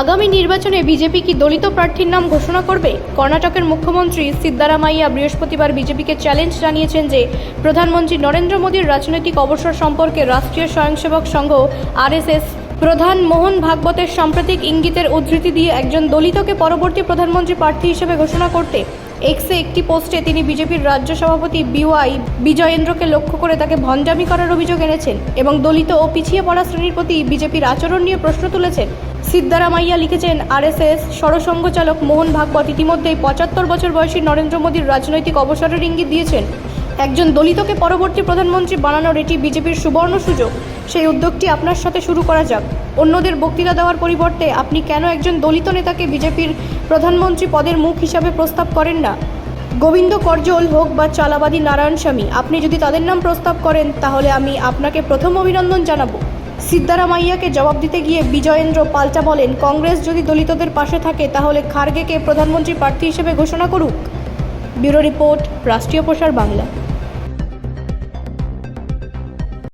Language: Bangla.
আগামী নির্বাচনে বিজেপি কি দলিত প্রার্থীর নাম ঘোষণা করবে? কর্ণাটকের মুখ্যমন্ত্রী সিদ্দারামাইয়া বৃহস্পতিবার বিজেপিকে চ্যালেঞ্জ জানিয়েছেন যে, প্রধানমন্ত্রী নরেন্দ্র মোদীর রাজনৈতিক অবসর সম্পর্কে রাষ্ট্রীয় স্বয়ংসেবক সংঘ আরএসএস প্রধান মোহন ভাগবতের সাম্প্রতিক ইঙ্গিতের উদ্ধৃতি দিয়ে একজন দলিতকে পরবর্তী প্রধানমন্ত্রী প্রার্থী হিসেবে ঘোষণা করতে। এক্সে একটি পোস্টে তিনি বিজেপির রাজ্য সভাপতি বিওয়াই বিজয়েন্দ্রকে লক্ষ্য করে তাকে ভণ্ডামি করার অভিযোগ এনেছেন এবং দলিত ও পিছিয়ে পড়া শ্রেণির প্রতি বিজেপির আচরণ নিয়ে প্রশ্ন তুলেছেন। সিদ্দারামাইয়া লিখেছেন, আরএসএস সরসংঘচালক মোহন ভাগবত ইতিমধ্যেই পঁচাত্তর বছর বয়সী নরেন্দ্র মোদীর রাজনৈতিক অবসরের ইঙ্গিত দিয়েছেন। একজন দলিতকে পরবর্তী প্রধানমন্ত্রী বানানোর এটি বিজেপির সুবর্ণ সুযোগ। সেই উদ্যোগটি আপনার সাথে শুরু করা যাক। অন্যদের বক্তৃতা দেওয়ার পরিবর্তে আপনি কেন একজন দলিত নেতাকে বিজেপির প্রধানমন্ত্রী পদের মুখ হিসাবে প্রস্তাব করেন না? গোবিন্দ করজল হোক বা চালাবাদী নারায়ণ স্বামী, আপনি যদি তাদের নাম প্রস্তাব করেন, তাহলে আমি আপনাকে প্রথম অভিনন্দন জানাব। সিদ্দারামাইয়াকে জবাব দিতে গিয়ে বিজয়েন্দ্র পাল্টা বলেন, কংগ্রেস যদি দলিতদের পাশে থাকে, তাহলে খার্গেকে প্রধানমন্ত্রী প্রার্থী হিসেবে ঘোষণা করুক। ব্যুরো রিপোর্ট, রাষ্ট্রীয় প্রসার বাংলা।